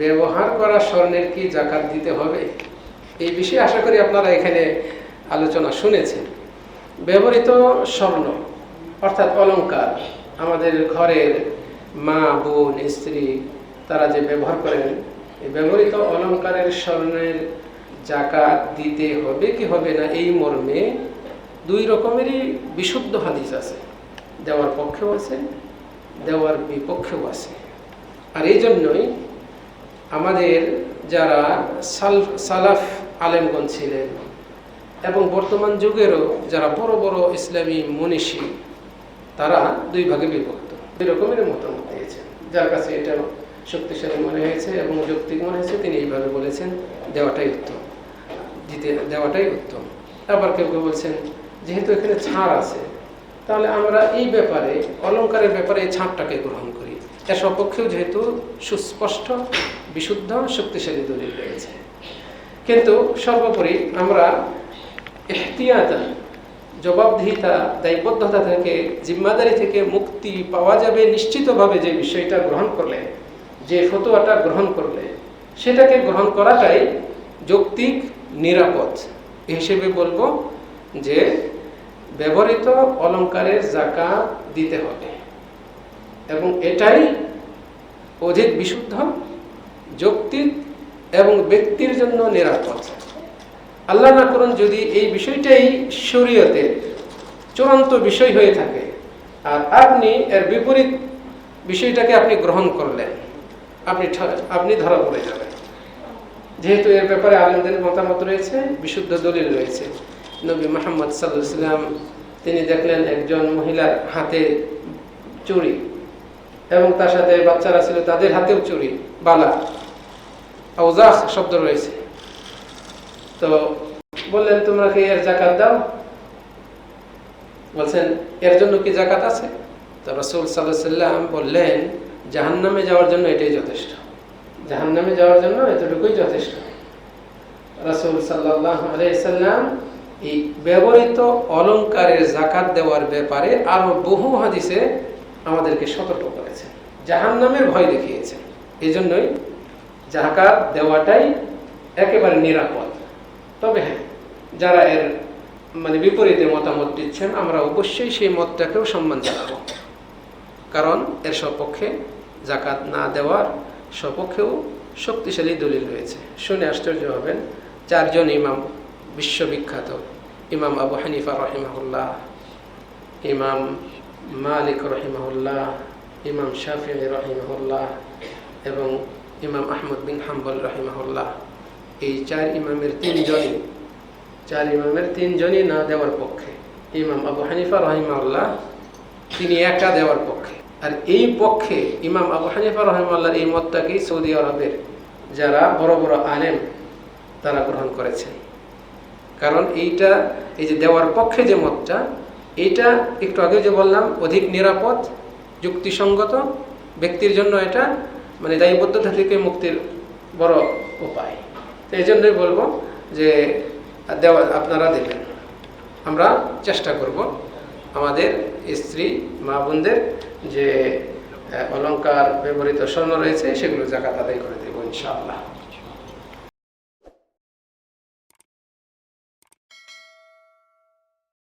ব্যবহার করা স্বর্ণের কি জাকাত দিতে হবে? এই বিষয়ে আশা করি আপনারা এখানে আলোচনা শুনেছেন। ব্যবহৃত স্বর্ণ, অর্থাৎ অলঙ্কার আমাদের ঘরের মা, বোন, স্ত্রী, তারা যে ব্যবহার করেন, এই ব্যবহৃত অলঙ্কারের স্বর্ণের জাকাত দিতে হবে কি হবে না, এই মর্মে দুই রকমেরই বিশুদ্ধ হাদিস আছে। দেওয়ার পক্ষেও আছে, দেওয়ার বিপক্ষেও আছে। আর এই জন্যই আমাদের যারা সালফ আলেমগঞ্জ ছিলেন এবং বর্তমান যুগেরও যারা বড় বড় ইসলামী মনীষী, তারা দুই ভাগে বিভক্ত। দুই রকমের মতামত দিয়েছেন। যার কাছে এটা শক্তিশালী মনে হয়েছে এবং যৌক্তিক মনে হয়েছে, তিনি এইভাবে বলেছেন, দেওয়াটাই উত্তম। দিতে, দেওয়াটাই উত্তম। আবার কেউ কেউ বলছেন, যেহেতু এখানে ছাড় আছে, তাহলে আমরা এই ব্যাপারে অলংকারের ব্যাপারে এই ছাড়টাকে গ্রহণ করি। এর সপক্ষেও যেহেতু সুস্পষ্ট, বিশুদ্ধ, শক্তিশালী দলিল রয়েছে। কিন্তু সর্বোপরি আমরা এহতিয়াতা, জবাবদিহিতা, দায়বদ্ধতা থেকে, জিম্মাদারি থেকে মুক্তি পাওয়া যাবে নিশ্চিতভাবে যে বিষয়টা গ্রহণ করলে, যে ফতোয়াটা গ্রহণ করলে, সেটাকে গ্রহণ করাটাই যৌক্তিক, নিরাপদ। হিসেবে বলব যে ব্যবহৃত অলংকারের জাকাত দিতে হবে। এবং এটাই অধিক বিশুদ্ধ যৌক্তিক এবং ব্যক্তির জন্য নিরাপদ। আল্লাহ না করুন যদি এই বিষয়টাই শরীয়তে চূড়ান্ত বিষয় হয়ে থাকে, আর আপনি এর বিপরীত বিষয়টাকে আপনি গ্রহণ করলেন, আপনি আপনি ধরা পড়ে যাবেন। যেহেতু এর ব্যাপারে আলেমদের মতামত রয়েছে, বিশুদ্ধ দলিল রয়েছে। নবী মোহাম্মদ সাল্লাম তিনি দেখলেন একজন মহিলার হাতে চুড়ি। এবং তার সাথে বাচ্চারা ছিল, তাদের হাতেও চুরি, বালা। আউজাহ শব্দ রয়েছে। তো বললেন, তোমরা কি এর জাকাত দাও? বলছেন, এর জন্য কি জাকাত আছে? তো রসুল সাল্লাম বললেন, জাহান্নামে যাওয়ার জন্য এটাই যথেষ্ট। জাহান্নামে যাওয়ার জন্য এতটুকুই যথেষ্ট। রসুল আলাইসাল্লাম এই ব্যবহৃত অলংকারের জাকাত দেওয়ার ব্যাপারে আরও বহু হাদিসে আমাদেরকে সতর্ক করেছেন জাহান্নামের ভয় দেখিয়েছেন এই জন্যই জাকাত দেওয়াটাই একেবারে নিরাপদ। তবে হ্যাঁ যারা এর মানে বিপরীতে মতামত দিচ্ছেন, আমরা অবশ্যই সেই মতটাকেও সম্মান জানাব। কারণ এর সপক্ষে জাকাত না দেওয়ার সপক্ষেও শক্তিশালী দলিল রয়েছে। শুনে আশ্চর্য হবেন চারজন ইমাম, বিশ্ববিখ্যাত। ইমাম আবু হানিফা রহিমাহুল্লাহ, ইমাম মালিক রহিমাহুল্লাহ, ইমাম শাফি রহিমাহুল্লাহ এবং ইমাম আহমদ বিন হাম্বল রহিমাহুল্লাহ। এই চার ইমামের তিনজনই, চার ইমামের তিনজনই না দেওয়ার পক্ষে। ইমাম আবু হানিফা রহিমাউল্লাহ তিনি একা দেওয়ার পক্ষে। আর এই পক্ষে ইমাম আবু হানিফা রহিমাল্লাহর এই মতটাকেই সৌদি আরবের যারা বড় বড় আলেম, তারা গ্রহণ করেছেন কারণ এইটা, এই যে দেওয়ার পক্ষে যে মতটা এইটা একটু আগে যে বললাম, অধিক নিরাপদ, যুক্তিসঙ্গত, ব্যক্তির জন্য এটা মানে দায়বদ্ধতা থেকে মুক্তির বড় উপায়। তো এই জন্যই বলব যে, দেওয়া আপনারা দেবেন। আমরা চেষ্টা করব আমাদের স্ত্রী, মা বোনদের যে অলঙ্কার ব্যবহৃত স্বর্ণ রয়েছে, সেগুলো জাকাত আদায় করে দেবো, ইনশাআল্লাহ।